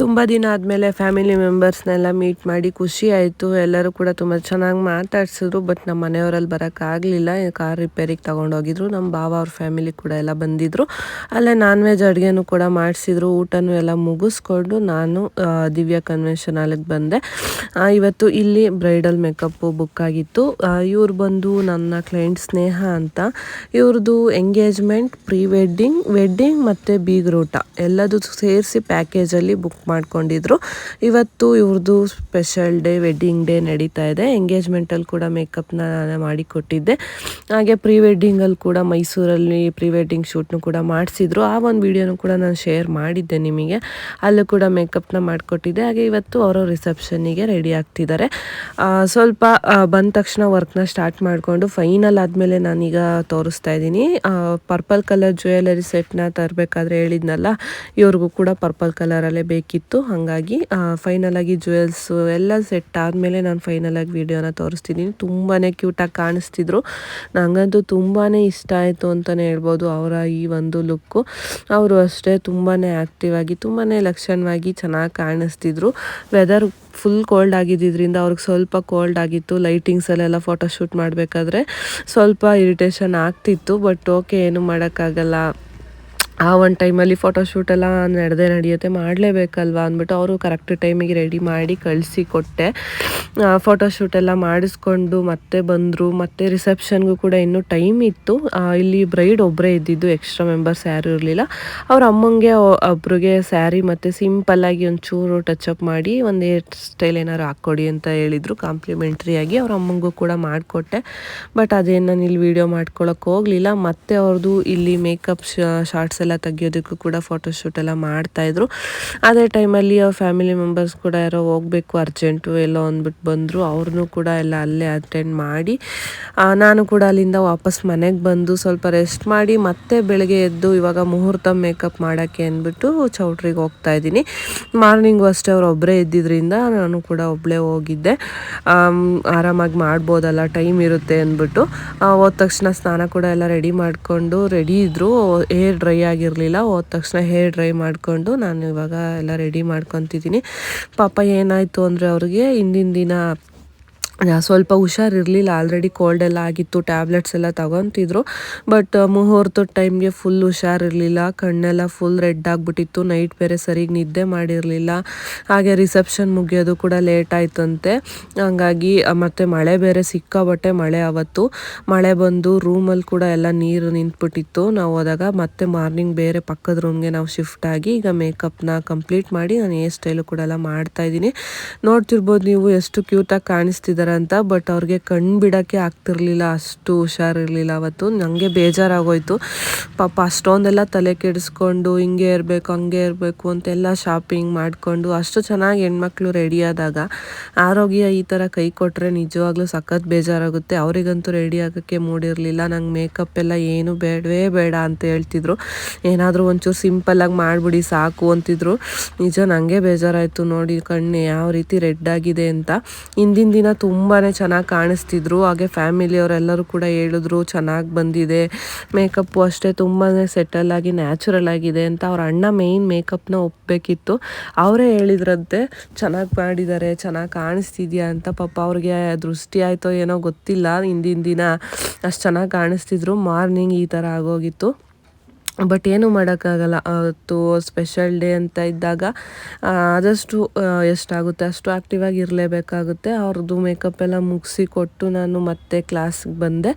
ತುಂಬ ದಿನ ಆದಮೇಲೆ ಫ್ಯಾಮಿಲಿ ಮೆಂಬರ್ಸ್ನೆಲ್ಲ ಮೀಟ್ ಮಾಡಿ ಖುಷಿ ಆಯಿತು. ಎಲ್ಲರೂ ಕೂಡ ತುಂಬ ಚೆನ್ನಾಗಿ ಮಾತಾಡ್ಸಿದ್ರು ಬಟ್ ನಮ್ಮ ಮನೆಯವರಲ್ಲಿ ಬರೋಕ್ಕಾಗಲಿಲ್ಲ ಕಾರ್ ರಿಪೇರಿಗೆ ತೊಗೊಂಡೋಗಿದ್ರು. ನಮ್ಮ ಭಾವ ಅವ್ರ ಫ್ಯಾಮಿಲಿ ಕೂಡ ಎಲ್ಲ ಬಂದಿದ್ದರು ಅಲ್ಲೇ ನಾನ್ ವೆಜ್ ಅಡುಗೆನೂ ಕೂಡ ಮಾಡಿಸಿದ್ರು. ಊಟನೂ ಎಲ್ಲ ಮುಗಿಸ್ಕೊಂಡು ನಾನು ದಿವ್ಯ ಕನ್ವೆನ್ಷನ್ ಹಾಲಿಗೆ ಬಂದೆ ಇವತ್ತು ಇಲ್ಲಿ ಬ್ರೈಡಲ್ ಮೇಕಪ್ಪು ಬುಕ್ ಆಗಿತ್ತು. ಇವ್ರು ಬಂದು ನನ್ನ ಕ್ಲೈಂಟ್ ಸ್ನೇಹ ಅಂತ. ಇವ್ರದ್ದು ಎಂಗೇಜ್ಮೆಂಟ್ ಪ್ರೀ ವೆಡ್ಡಿಂಗ್ ವೆಡ್ಡಿಂಗ್ ಮತ್ತು ಬೀಗ್ರೂಟ. ಎಲ್ಲದೂ ಸೇರಿಸಿ ಪ್ಯಾಕೇಜಲ್ಲಿ ಬುಕ್ ಮಾಡ್ಕೊಂಡಿದ್ರು. ಇವತ್ತು ಇವ್ರದ್ದು ಸ್ಪೆಷಲ್ ಡೇ ವೆಡ್ಡಿಂಗ್ ಡೇ ನಡೀತಾ ಇದೆ. ಎಂಗೇಜ್ಮೆಂಟಲ್ಲಿ ಕೂಡ ಮೇಕಪ್ನ ನಾನು ಮಾಡಿಕೊಟ್ಟಿದ್ದೆ ಹಾಗೆ ಪ್ರೀ ವೆಡ್ಡಿಂಗಲ್ಲಿ ಕೂಡ ಮೈಸೂರಲ್ಲಿ ಪ್ರೀ ವೆಡ್ಡಿಂಗ್ ಶೂಟ್ನು ಕೂಡ ಮಾಡಿಸಿದ್ರು. ಆ ಒಂದು ವಿಡಿಯೋನು ಕೂಡ ನಾನು ಶೇರ್ ಮಾಡಿದ್ದೆ ನಿಮಗೆ. ಅಲ್ಲೂ ಕೂಡ ಮೇಕಪ್ನ ಮಾಡಿಕೊಟ್ಟಿದ್ದೆ ಹಾಗೆ ಇವತ್ತು ಅವರು ರಿಸೆಪ್ಷನ್ನಿಗೆ ರೆಡಿ ಆಗ್ತಿದ್ದಾರೆ. ಸ್ವಲ್ಪ ಬಂದ ತಕ್ಷಣ ವರ್ಕ್ನ ಸ್ಟಾರ್ಟ್ ಮಾಡಿಕೊಂಡು ಫೈನಲ್ ಆದಮೇಲೆ ನಾನೀಗ ತೋರಿಸ್ತಾ ಇದ್ದೀನಿ. ಪರ್ಪಲ್ ಕಲರ್ ಜ್ಯುವೆಲರಿ ಸೆಟ್ನ ತರಬೇಕಾದ್ರೆ ಹೇಳಿದ್ನಲ್ಲ, ಇವ್ರಿಗೂ ಕೂಡ ಪರ್ಪಲ್ ಕಲರಲ್ಲೇ ಬೇಕಿತ್ತು. ಹಾಗಾಗಿ ಫೈನಲಾಗಿ ಜ್ಯುವೆಲ್ಸು ಎಲ್ಲ ಸೆಟ್ ಆದಮೇಲೆ ನಾನು ಫೈನಲಾಗಿ ವಿಡಿಯೋನ ತೋರಿಸ್ತಿದ್ದೀನಿ ತುಂಬಾ ಕ್ಯೂಟಾಗಿ ಕಾಣಿಸ್ತಿದ್ರು. ನನಗಂತೂ ತುಂಬಾ ಇಷ್ಟ ಆಯಿತು ಅಂತಲೇ ಹೇಳ್ಬೋದು ಅವರ ಈ ಒಂದು ಲುಕ್ಕು ಅವರು ಅಷ್ಟೇ ತುಂಬಾ ಆ್ಯಕ್ಟಿವ್ ಆಗಿ ತುಂಬಾ ಲಕ್ಷಣವಾಗಿ ಚೆನ್ನಾಗಿ ಕಾಣಿಸ್ತಿದ್ರು. ವೆದರ್ ಫುಲ್ ಕೋಲ್ಡ್ ಆಗಿದ್ದರಿಂದ ಅವ್ರಿಗೆ ಸ್ವಲ್ಪ ಕೋಲ್ಡ್ ಆಗಿತ್ತು. ಲೈಟಿಂಗ್ಸಲ್ಲೆಲ್ಲ ಫೋಟೋ ಶೂಟ್ ಮಾಡಬೇಕಾದ್ರೆ ಸ್ವಲ್ಪ ಇರಿಟೇಷನ್ ಆಗ್ತಿತ್ತು. ಬಟ್ ಓಕೆ ಏನು ಮಾಡೋಕ್ಕಾಗಲ್ಲ. ಆ ಒಂದು ಟೈಮಲ್ಲಿ ಫೋಟೋಶೂಟ್ ಎಲ್ಲ ನಡೆದೇ ನಡೆಯುತ್ತೆ, ಮಾಡಲೇಬೇಕಲ್ವಾ ಅಂದ್ಬಿಟ್ಟು ಅವರು ಕರೆಕ್ಟ್ ಟೈಮಿಗೆ ರೆಡಿ ಮಾಡಿ ಕಳಿಸಿ ಕೊಟ್ಟೆ. ಫೋಟೋಶೂಟ್ ಎಲ್ಲ ಮಾಡಿಸ್ಕೊಂಡು ಮತ್ತೆ ಬಂದರು, ಮತ್ತೆ ರಿಸೆಪ್ಷನ್ಗೂ ಕೂಡ ಇನ್ನೂ ಟೈಮ್ ಇತ್ತು. ಇಲ್ಲಿ ಬ್ರೈಡ್ ಒಬ್ಬರೇ ಇದ್ದಿದ್ದು ಎಕ್ಸ್ಟ್ರಾ ಮೆಂಬರ್ಸ್ ಯಾರೂ ಇರಲಿಲ್ಲ. ಅವ್ರ ಅಮ್ಮಂಗೆ ಒಬ್ರಿಗೆ ಸ್ಯಾರಿ ಮತ್ತು ಸಿಂಪಲ್ಲಾಗಿ ಒಂಚೂರು ಟಚಪ್ ಮಾಡಿ ಒಂದು ಏರ್ ಸ್ಟೈಲ್ ಏನಾದ್ರು ಹಾಕ್ಕೊಡಿ ಅಂತ ಹೇಳಿದರು. ಕಾಂಪ್ಲಿಮೆಂಟ್ರಿಯಾಗಿ ಅವ್ರ ಅಮ್ಮಂಗೂ ಕೂಡ ಮಾಡಿಕೊಟ್ಟೆ. ಬಟ್ ಅದೇನು ನಾನು ಇಲ್ಲಿ ವೀಡಿಯೋ ಮಾಡ್ಕೊಳಕ್ಕೆ ಹೋಗಲಿಲ್ಲ. ಮತ್ತೆ ಅವ್ರದ್ದು ಇಲ್ಲಿ ಮೇಕಪ್ ಶಾರ್ಟ್ಸ್ ಎಲ್ಲ ತೆಗಿಯೋದಕ್ಕೂ ಕೂಡ ಫೋಟೋಶೂಟ್ ಎಲ್ಲ ಮಾಡ್ತಾಯಿದ್ರು ಅದೇ ಟೈಮಲ್ಲಿ ಅವ್ರ ಫ್ಯಾಮಿಲಿ ಮೆಂಬರ್ಸ್ ಕೂಡ ಯಾರೋ ಹೋಗಬೇಕು ಅರ್ಜೆಂಟು ಎಲ್ಲೋ ಅಂದ್ಬಿಟ್ಟು ಬಂದರು. ಅವ್ರನ್ನೂ ಕೂಡ ಎಲ್ಲ ಅಲ್ಲೇ ಅಟೆಂಡ್ ಮಾಡಿ ನಾನು ಕೂಡ ಅಲ್ಲಿಂದ ವಾಪಸ್ ಮನೆಗೆ ಬಂದು ಸ್ವಲ್ಪ ರೆಸ್ಟ್ ಮಾಡಿ, ಮತ್ತೆ ಬೆಳಗ್ಗೆ ಎದ್ದು ಇವಾಗ ಮುಹೂರ್ತ ಮೇಕಪ್ ಮಾಡೋಕ್ಕೆ ಅಂದ್ಬಿಟ್ಟು ಚೌಟ್ರಿಗೆ ಹೋಗ್ತಾ ಇದ್ದೀನಿ. ಮಾರ್ನಿಂಗು ಅಷ್ಟೇ ಅವ್ರು ಒಬ್ಬರೇ ಇದ್ದಿದ್ದರಿಂದ ನಾನು ಕೂಡ ಒಬ್ಬಳೇ ಹೋಗಿದ್ದೆ. ಆರಾಮಾಗಿ ಮಾಡ್ಬೋದಲ್ಲ ಟೈಮ್ ಇರುತ್ತೆ ಅಂದ್ಬಿಟ್ಟು. ಹೋದ ತಕ್ಷಣ ಸ್ನಾನ ಕೂಡ ಎಲ್ಲ ರೆಡಿ ಮಾಡಿಕೊಂಡು ರೆಡಿ ಇದ್ದರು ಏರ್ ಡ್ರೈ ಆಗಿರಲಿಲ್ಲ, ಹೋದ ತಕ್ಷಣ ಹೇರ್ ಡ್ರೈ ಮಾಡಿಕೊಂಡು ನಾನು ಇವಾಗ ಎಲ್ಲ ರೆಡಿ ಮಾಡ್ಕೊತಿದ್ದೀನಿ. ಪಾಪ ಏನಾಯಿತು ಅಂದರೆ ಅವ್ರಿಗೆ ಹಿಂದಿನ ದಿನ ಸ್ವಲ್ಪ ಹುಷಾರಿರಲಿಲ್ಲ. ಆಲ್ರೆಡಿ ಕೋಲ್ಡ್ ಎಲ್ಲ ಆಗಿತ್ತು ಟ್ಯಾಬ್ಲೆಟ್ಸ್ ಎಲ್ಲ ತಗೊತಿದ್ರು. ಬಟ್ ಮುಹೂರ್ತದ ಟೈಮ್ಗೆ ಫುಲ್ ಹುಷಾರಿರಲಿಲ್ಲ. ಕಣ್ಣೆಲ್ಲ ಫುಲ್ ರೆಡ್ ಆಗಿಬಿಟ್ಟಿತ್ತು. ನೈಟ್ ಬೇರೆ ಸರಿಗೆ ನಿದ್ದೆ ಮಾಡಿರಲಿಲ್ಲ. ಹಾಗೆ ರಿಸೆಪ್ಷನ್ ಮುಗಿಯೋದು ಕೂಡ ಲೇಟ್ ಆಯ್ತಂತೆ. ಹಂಗಾಗಿ ಮತ್ತು ಮಳೆ ಬೇರೆ ಸಿಕ್ಕಾಬಟ್ಟೆ ಮಳೆ ಆವತ್ತು ಮಳೆ ಬಂದು ರೂಮಲ್ಲಿ ಕೂಡ ಎಲ್ಲ ನೀರು ನಿಂತ್ಬಿಟ್ಟಿತ್ತು. ನಾವು ಹೋದಾಗ ಮತ್ತೆ ಮಾರ್ನಿಂಗ್ ಬೇರೆ ಪಕ್ಕದ ರೂಮ್ಗೆ ನಾವು ಶಿಫ್ಟ್ ಆಗಿ ಈಗ ಮೇಕಪ್ನ ಕಂಪ್ಲೀಟ್ ಮಾಡಿ ನಾನು ಹೇರ್ ಸ್ಟೈಲು ಕೂಡ ಎಲ್ಲ ಮಾಡ್ತಾಯಿದ್ದೀನಿ ನೋಡ್ತಿರ್ಬೋದು ನೀವು ಎಷ್ಟು ಕ್ಯೂಟಾಗಿ ಕಾಣಿಸ್ತಿದ್ದಾರೆ ಅಂತ ಬಟ್ ಅವ್ರಿಗೆ ಕಣ್ಣು ಬಿಡೋಕ್ಕೆ ಆಗ್ತಿರ್ಲಿಲ್ಲ, ಅಷ್ಟು ಹುಷಾರಿರಲಿಲ್ಲ. ಅವತ್ತು ನನಗೆ ಬೇಜಾರಾಗೋಯ್ತು. ಪಾಪ ಅಷ್ಟೊಂದೆಲ್ಲ ತಲೆ ಕೆಡಿಸ್ಕೊಂಡು, ಹಿಂಗೆ ಇರಬೇಕು, ಹಂಗೆ ಇರಬೇಕು ಅಂತೆಲ್ಲ ಶಾಪಿಂಗ್ ಮಾಡಿಕೊಂಡು, ಅಷ್ಟು ಚೆನ್ನಾಗಿ ಹೆಣ್ಮಕ್ಳು ರೆಡಿ ಆದಾಗ, ಆರೋಗ್ಯ ಈ ಥರ ಕೈ ಕೊಟ್ಟರೆ ನಿಜವಾಗ್ಲೂ ಸಖತ್ ಬೇಜಾರಾಗುತ್ತೆ. ಅವರಿಗಂತೂ ರೆಡಿ ಆಗೋಕ್ಕೆ ಮೂಡಿರಲಿಲ್ಲ. ನಂಗೆ ಮೇಕಪ್ ಎಲ್ಲ ಏನು ಬೇಡವೇ ಬೇಡ ಅಂತ ಹೇಳ್ತಿದ್ರು. ಏನಾದರೂ ಒಂಚೂರು ಸಿಂಪಲ್ಲಾಗಿ ಮಾಡಿಬಿಡಿ, ಸಾಕು ಅಂತಿದ್ರು. ನಿಜ ನನಗೆ ಬೇಜಾರಾಯಿತು ನೋಡಿ ಕಣ್ಣು, ಯಾವ ರೀತಿ ರೆಡ್ ಆಗಿದೆ ಅಂತ. ಹಿಂದಿನ ದಿನ ತುಂಬಾ ಚೆನ್ನಾಗಿ ಕಾಣಿಸ್ತಿದ್ರು. ಹಾಗೆ ಫ್ಯಾಮಿಲಿಯವರೆಲ್ಲರೂ ಕೂಡ ಹೇಳಿದ್ರು, ಚೆನ್ನಾಗಿ ಬಂದಿದೆ. ಮೇಕಪ್ಪು ಅಷ್ಟೇ ತುಂಬಾ ಸೆಟಲ್ ಆಗಿ ನ್ಯಾಚುರಲ್ ಆಗಿದೆ ಅಂತ ಅವ್ರ ಅಣ್ಣ ಮೇಯ್ನ್ ಮೇಕಪ್ನ ಒಪ್ಪಬೇಕಿತ್ತು ಅವರೇ ಹೇಳಿದ್ರಂತೆ, ಚೆನ್ನಾಗಿ ಮಾಡಿದ್ದಾರೆ ಚೆನ್ನಾಗಿ ಕಾಣಿಸ್ತಿದ್ಯಾ ಅಂತ. ಪಾಪ ಅವ್ರಿಗೆ ದೃಷ್ಟಿ ಆಯಿತೋ ಏನೋ ಗೊತ್ತಿಲ್ಲ. ಹಿಂದಿನ ದಿನ ಅಷ್ಟು ಚೆನ್ನಾಗಿ ಕಾಣಿಸ್ತಿದ್ರು. ಮಾರ್ನಿಂಗ್ ಈ ಥರ ಆಗೋಗಿತ್ತು. ಬಟ್ ಏನು ಮಾಡೋಕ್ಕಾಗಲ್ಲ. ಅವತ್ತು ಸ್ಪೆಷಲ್ ಡೇ ಅಂತ ಇದ್ದಾಗ ಆದಷ್ಟು ಎಷ್ಟಾಗುತ್ತೆ, ಅಷ್ಟು ಆ್ಯಕ್ಟಿವ್ ಆಗಿ ಇರಲೇಬೇಕಾಗುತ್ತೆ. ಅವ್ರದ್ದು ಮೇಕಪ್ ಎಲ್ಲ ಮುಗಿಸಿ ಕೊಟ್ಟು ನಾನು ಮತ್ತೆ ಕ್ಲಾಸ್ಗೆ ಬಂದೆ.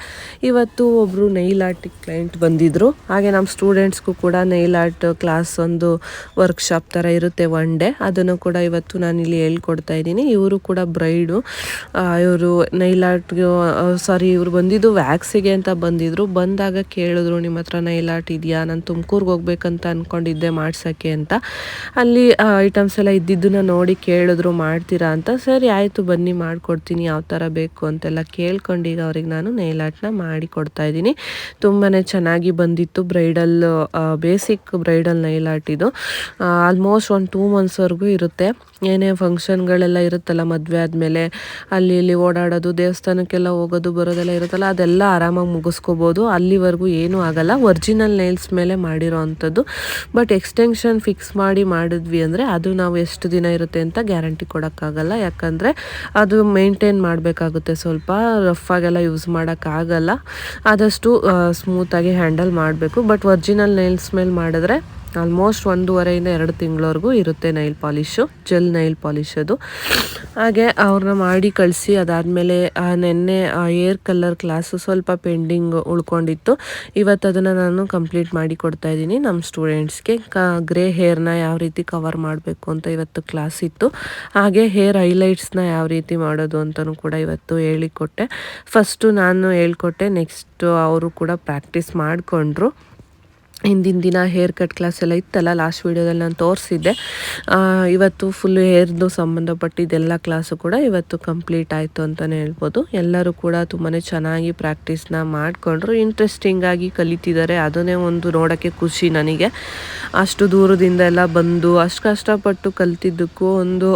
ಇವತ್ತು ಒಬ್ಬರು ನೈಲ್ ಆರ್ಟ್ ಕ್ಲೈಂಟ್ ಬಂದಿದ್ದರು ಹಾಗೆ ನಮ್ಮ ಸ್ಟೂಡೆಂಟ್ಸ್ಗೂ ಕೂಡ ನೈಲ್ ಆರ್ಟ್ ಕ್ಲಾಸ್ ಒಂದು ವರ್ಕ್ಶಾಪ್ ಥರ ಇರುತ್ತೆ ಒನ್ ಡೇ ಅದನ್ನು ಕೂಡ ಇವತ್ತು ನಾನು ಇಲ್ಲಿ ಹೇಳ್ಕೊಡ್ತಾ ಇದ್ದೀನಿ. ಇವರು ಕೂಡ ಬ್ರೈಡು ಇವರು ನೈಲ್ ಆರ್ಟ್ಗೆ ಸಾರಿ ಇವರು ಬಂದಿದ್ದು ವ್ಯಾಕ್ಸಿಗೆ ಅಂತ ಬಂದಿದ್ದರು ಬಂದಾಗ ಕೇಳಿದ್ರು ನಿಮ್ಮ ಹತ್ರ ನೈಲ್ ಆರ್ಟ್ ಇದೆಯಾ? ನಾನು ತುಮಕೂರ್ಗೆ ಹೋಗ್ಬೇಕಂತ ಅಂದ್ಕೊಂಡಿದ್ದೆ ಮಾಡ್ಸೋಕ್ಕೆ ಅಂತ. ಅಲ್ಲಿ ಐಟಮ್ಸ್ ಎಲ್ಲ ಇದ್ದಿದ್ದನ್ನ ನೋಡಿ ಕೇಳಿದ್ರು, ಮಾಡ್ತೀರಾ ಅಂತ? ಸರಿ, ಆಯಿತು, ಬನ್ನಿ, ಮಾಡಿಕೊಡ್ತೀನಿ, ಯಾವ ಥರ ಬೇಕು? ಅಂತೆಲ್ಲ ಕೇಳ್ಕೊಂಡು ಈಗ ಅವ್ರಿಗೆ ನಾನು ನೈಲ್ ಆರ್ಟ್ನ ಮಾಡಿ ಕೊಡ್ತಾ ತುಂಬಾ ಚೆನ್ನಾಗಿ ಬಂದಿತ್ತು bridal basic bridal nail art ಇದು ಆಲ್ಮೋಸ್ಟ್ ಒಂದು ಟೂ ಮಂತ್ಸ್ವರೆಗೂ ಇರುತ್ತೆ. ಏನೇ ಫಂಕ್ಷನ್ಗಳೆಲ್ಲ ಇರುತ್ತಲ್ಲ ಮದುವೆ ಆದಮೇಲೆ, ಅಲ್ಲಿ ಇಲ್ಲಿ ಓಡಾಡೋದು, ದೇವಸ್ಥಾನಕ್ಕೆಲ್ಲ ಹೋಗೋದು, ಬರೋದೆಲ್ಲ ಇರುತ್ತಲ್ಲ, ಅದೆಲ್ಲ ಆರಾಮಾಗಿ ಮುಗಿಸ್ಕೋಬೋದು. ಅಲ್ಲಿವರೆಗೂ ಏನೂ ಆಗಲ್ಲ. ಒರಿಜಿನಲ್ ನೈಲ್ಸ್ ಮೇಲೆ ಮಾಡಿರೋ ಅಂಥದ್ದು. ಬಟ್ ಎಕ್ಸ್ಟೆನ್ಷನ್ ಫಿಕ್ಸ್ ಮಾಡಿ ಮಾಡಿದ್ವಿ ಅಂದರೆ ಅದು ನಾವು ಎಷ್ಟು ದಿನ ಇರುತ್ತೆ ಅಂತ ಗ್ಯಾರಂಟಿ ಕೊಡೋಕ್ಕಾಗಲ್ಲ. ಯಾಕಂದರೆ ಅದು ಮೇಂಟೈನ್ ಮಾಡಬೇಕಾಗುತ್ತೆ ಸ್ವಲ್ಪ. ರಫ್ ಆಗೆಲ್ಲ ಯೂಸ್ ಮಾಡೋಕ್ಕಾಗಲ್ಲ. ಆದಷ್ಟು ಸ್ಮೂತಾಗಿ ಹ್ಯಾಂಡಲ್ ಮಾಡಬೇಕು. ಬಟ್ ಒರ್ಜಿನಲ್ ನೈಲ್ಸ್ ಮೇಲೆ ಮಾಡಿದ್ರೆ ಆಲ್ಮೋಸ್ಟ್ ಒಂದೂವರೆಯಿಂದ ಎರಡು ತಿಂಗಳವರೆಗೂ ಇರುತ್ತೆ nail polish gel nail polish ಅದು. ಹಾಗೆ ಅವ್ರನ್ನ ಮಾಡಿ ಕಳಿಸಿ, ಅದಾದಮೇಲೆ ನೆನ್ನೆ ಏರ್ ಕಲರ್ ಕ್ಲಾಸು ಸ್ವಲ್ಪ ಪೆಂಡಿಂಗ್ ಉಳ್ಕೊಂಡಿತ್ತು. ಇವತ್ತು ಅದನ್ನು ನಾನು ಕಂಪ್ಲೀಟ್ ಮಾಡಿ ಕೊಡ್ತಾ ಇದ್ದೀನಿ ನಮ್ಮ ಸ್ಟೂಡೆಂಟ್ಸ್ಗೆ ಕ ಗ್ರೇ ಹೇರ್ನ ಯಾವ ರೀತಿ ಕವರ್ ಮಾಡಬೇಕು ಅಂತ ಇವತ್ತು ಕ್ಲಾಸ್ ಇತ್ತು. ಹಾಗೆ ಹೇರ್ ಹೈಲೈಟ್ಸ್ನ ಯಾವ ರೀತಿ ಮಾಡೋದು ಅಂತಲೂ ಕೂಡ ಇವತ್ತು ಹೇಳಿಕೊಟ್ಟೆ. ಫಸ್ಟು ನಾನು ಹೇಳ್ಕೊಟ್ಟೆ ನೆಕ್ಸ್ಟು ಅವರು ಕೂಡ ಪ್ರಾಕ್ಟೀಸ್ ಮಾಡಿಕೊಂಡ್ರು. ಹಿಂದಿನ ದಿನ ಹೇರ್ ಕಟ್ ಕ್ಲಾಸ್ ಎಲ್ಲ ಇತ್ತಲ್ಲ ಲಾಸ್ಟ್ ವೀಡಿಯೋದಲ್ಲಿ ನಾನು ತೋರಿಸಿದ್ದೆ. ಇವತ್ತು ಫುಲ್ ಹೇರ್ದು ಸಂಬಂಧಪಟ್ಟಿದ್ದೆಲ್ಲ ಕ್ಲಾಸು ಕೂಡ ಇವತ್ತು ಕಂಪ್ಲೀಟ್ ಆಯಿತು ಅಂತಲೇ ಹೇಳ್ಬೋದು. ಎಲ್ಲರೂ ಕೂಡ ತುಂಬಾ ಚೆನ್ನಾಗಿ ಪ್ರಾಕ್ಟೀಸ್ನ ಮಾಡಿಕೊಂಡ್ರು. ಇಂಟ್ರೆಸ್ಟಿಂಗಾಗಿ ಕಲಿತಿದ್ದಾರೆ. ಅದನ್ನೇ ಒಂದು ನೋಡೋಕ್ಕೆ ಖುಷಿ ನನಗೆ. ಅಷ್ಟು ದೂರದಿಂದ ಎಲ್ಲ ಬಂದು, ಅಷ್ಟು ಕಷ್ಟಪಟ್ಟು ಕಲ್ತಿದ್ದಕ್ಕೂ ಒಂದು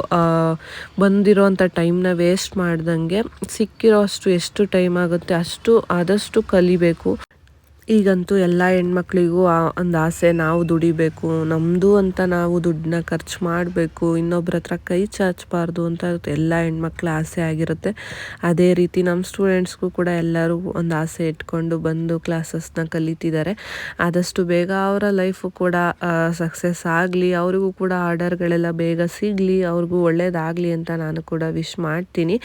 ಬಂದಿರೋಂಥ ಟೈಮ್ನ ವೇಸ್ಟ್ ಮಾಡ್ದಂಗೆ ಸಿಕ್ಕಿರೋ ಅಷ್ಟು ಎಷ್ಟು ಟೈಮ್ ಆಗುತ್ತೆ, ಅಷ್ಟು ಆದಷ್ಟು ಕಲಿಬೇಕು. ಈಗಂತೂ ಎಲ್ಲ ಹೆಣ್ಮಕ್ಳಿಗೂ ಒಂದು ಆಸೆ, ನಾವು ದುಡಿಬೇಕು ನಮ್ಮದು ಅಂತ ನಾವು ದುಡ್ಡನ್ನ ಖರ್ಚು ಮಾಡಬೇಕು, ಇನ್ನೊಬ್ರ ಹತ್ರ ಕೈ ಚಾಚಬಾರ್ದು ಅಂತ ಎಲ್ಲ ಹೆಣ್ಮಕ್ಳ ಆಸೆ ಆಗಿರುತ್ತೆ. ಅದೇ ರೀತಿ ನಮ್ಮ ಸ್ಟೂಡೆಂಟ್ಸ್ಗೂ ಕೂಡ ಎಲ್ಲರೂ ಒಂದು ಆಸೆ ಇಟ್ಕೊಂಡು ಬಂದು ಕ್ಲಾಸಸ್ನ ಕಲಿತಿದ್ದಾರೆ. ಆದಷ್ಟು ಬೇಗ ಅವರ ಲೈಫು ಕೂಡ ಸಕ್ಸಸ್ ಆಗಲಿ, ಅವ್ರಿಗೂ ಕೂಡ ಆರ್ಡರ್ಗಳೆಲ್ಲ ಬೇಗ ಸಿಗಲಿ, ಅವ್ರಿಗೂ ಒಳ್ಳೇದಾಗಲಿ ಅಂತ ನಾನು ಕೂಡ ವಿಶ್ ಮಾಡ್ತೀನಿ.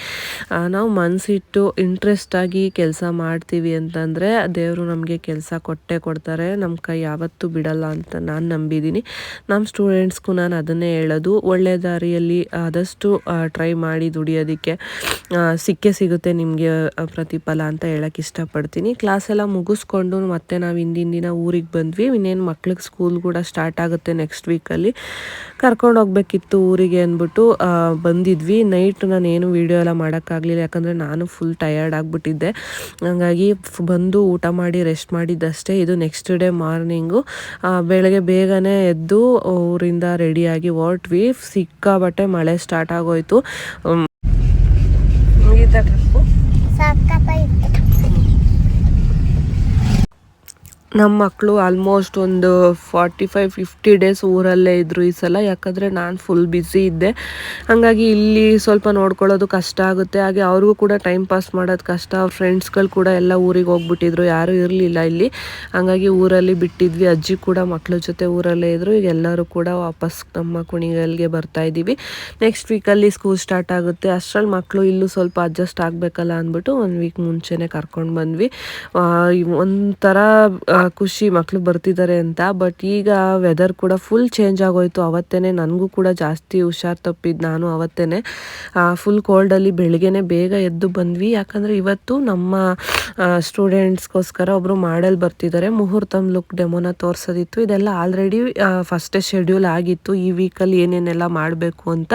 ನಾವು ಮನಸ್ಸಿಟ್ಟು ಇಂಟ್ರೆಸ್ಟಾಗಿ ಕೆಲಸ ಮಾಡ್ತೀವಿ ಅಂತಂದರೆ, ದೇವರು ನಮಗೆ ಕೆಲಸ ಕೊಟ್ಟೇ ಕೊಡ್ತಾರೆ. ನಮ್ಮ ಕೈ ಯಾವತ್ತೂ ಬಿಡಲ್ಲ ಅಂತ ನಾನು ನಂಬಿದ್ದೀನಿ ನಮ್ಮ ಸ್ಟೂಡೆಂಟ್ಸ್ಗೂ ನಾನು ಅದನ್ನೇ ಹೇಳೋದು. ಒಳ್ಳೆ ದಾರಿಯಲ್ಲಿ ಆದಷ್ಟು ಟ್ರೈ ಮಾಡಿ ದುಡಿಯೋದಕ್ಕೆ ಸಿಕ್ಕೇ ಸಿಗುತ್ತೆ ನಿಮಗೆ ಪ್ರತಿಫಲ ಅಂತ ಹೇಳಕ್ಕೆ ಇಷ್ಟಪಡ್ತೀನಿ. ಕ್ಲಾಸ್ ಎಲ್ಲ ಮುಗಿಸ್ಕೊಂಡು ಮತ್ತೆ ನಾವು ಹಿಂದಿನ ದಿನ ಊರಿಗೆ ಬಂದ್ವಿ. ಇನ್ನೇನು ಮಕ್ಳಿಗೆ ಸ್ಕೂಲ್ ಕೂಡ ಸ್ಟಾರ್ಟ್ ಆಗುತ್ತೆ ನೆಕ್ಸ್ಟ್ ವೀಕಲ್ಲಿ ಕರ್ಕೊಂಡು ಹೋಗ್ಬೇಕಿತ್ತು ಊರಿಗೆ ಅಂದ್ಬಿಟ್ಟು ಬಂದಿದ್ವಿ. ನೈಟ್ ನಾನು ಏನು ವೀಡಿಯೋ ಎಲ್ಲ ಮಾಡೋಕ್ಕಾಗಲಿಲ್ಲ. ಯಾಕಂದರೆ ನಾನು ಫುಲ್ ಟಯರ್ಡ್ ಆಗಿಬಿಟ್ಟಿದ್ದೆ. ಹಂಗಾಗಿ ಬಂದು ಊಟ ಮಾಡಿ ರೆಸ್ಟ್ ಮಾಡಿದ್ದಷ್ಟೇ. ಇದು ನೆಕ್ಸ್ಟ್ ಡೇ ಮಾರ್ನಿಂಗು ಬೆಳಗ್ಗೆ ಬೇಗನೆ ಎದ್ದು ಊರಿಂದ ರೆಡಿಯಾಗಿ ಹೊರಟ್ವಿ ಸಿಕ್ಕಾಬಟ್ಟೆ ಮಳೆ ಸ್ಟಾರ್ಟ್ ಆಗೋಯ್ತು. ಮುಗೀತಾ ಟ್ರಿಪ್ಪು ನಮ್ಮ ಮಕ್ಕಳು ಆಲ್ಮೋಸ್ಟ್ ಒಂದು ಫಾರ್ಟಿ ಫೈವ್ ಫಿಫ್ಟಿ ಡೇಸ್ ಊರಲ್ಲೇ ಇದ್ದರು ಈ ಸಲ. ಯಾಕಂದರೆ ನಾನು ಫುಲ್ ಬ್ಯುಸಿ ಇದ್ದೆ. ಹಾಗಾಗಿ ಇಲ್ಲಿ ಸ್ವಲ್ಪ ನೋಡ್ಕೊಳ್ಳೋದು ಕಷ್ಟ ಆಗುತ್ತೆ. ಹಾಗೆ ಅವ್ರಿಗೂ ಕೂಡ ಟೈಮ್ ಪಾಸ್ ಮಾಡೋದು ಕಷ್ಟ. ಅವ್ರ ಫ್ರೆಂಡ್ಸ್ಗಳು ಕೂಡ ಎಲ್ಲ ಊರಿಗೆ ಹೋಗ್ಬಿಟ್ಟಿದ್ರು. ಯಾರೂ ಇರಲಿಲ್ಲ ಇಲ್ಲಿ. ಹಾಗಾಗಿ ಊರಲ್ಲಿ ಬಿಟ್ಟಿದ್ವಿ. ಅಜ್ಜಿ ಕೂಡ ಮಕ್ಕಳ ಜೊತೆ ಊರಲ್ಲೇ ಇದ್ದರು ಈಗ ಎಲ್ಲರೂ ಕೂಡ ವಾಪಸ್ ನಮ್ಮ ಕುಣಿಗಲ್ಗೆ ಬರ್ತಾ ಇದ್ದೀವಿ ನೆಕ್ಸ್ಟ್ ವೀಕಲ್ಲಿ ಸ್ಕೂಲ್ ಸ್ಟಾರ್ಟ್ ಆಗುತ್ತೆ. ಅಷ್ಟರಲ್ಲಿ ಮಕ್ಕಳು ಇಲ್ಲೂ ಸ್ವಲ್ಪ ಅಡ್ಜಸ್ಟ್ ಆಗಬೇಕಲ್ಲ ಅಂದ್ಬಿಟ್ಟು ಒಂದು ವೀಕ್ ಮುಂಚೆನೇ ಕರ್ಕೊಂಡು ಬಂದ್ವಿ. ಒಂಥರ ಖುಷಿ ಮಕ್ಕಳು ಬರ್ತಿದ್ದಾರೆ ಅಂತ. ಬಟ್ ಈಗ ವೆದರ್ ಕೂಡ ಫುಲ್ ಚೇಂಜ್ ಆಗೋಯ್ತು. ಅವತ್ತೇನೆ ನನಗೂ ಕೂಡ ಜಾಸ್ತಿ ಹುಷಾರು ತಪ್ಪಿದ್ದು ನಾನು ಅವತ್ತೇನೆ. ಫುಲ್ ಕೋಲ್ಡಲ್ಲಿ ಬೆಳಗ್ಗೆನೆ ಬೇಗ ಎದ್ದು ಬಂದ್ವಿ. ಯಾಕಂದರೆ ಇವತ್ತು ನಮ್ಮ ಸ್ಟೂಡೆಂಟ್ಸ್ಗೋಸ್ಕರ ಒಬ್ಬರು ಮಾಡಲ್ ಬರ್ತಿದ್ದಾರೆ ಮುಹೂರ್ತಮ್ ಲುಕ್ ಡೆಮೋನ ತೋರಿಸೋದಿತ್ತು. ಇದೆಲ್ಲ ಆಲ್ರೆಡಿ ಫಸ್ಟೇ ಶೆಡ್ಯೂಲ್ ಆಗಿತ್ತು. ಈ ವೀಕಲ್ಲಿ ಏನೇನೆಲ್ಲ ಮಾಡಬೇಕು ಅಂತ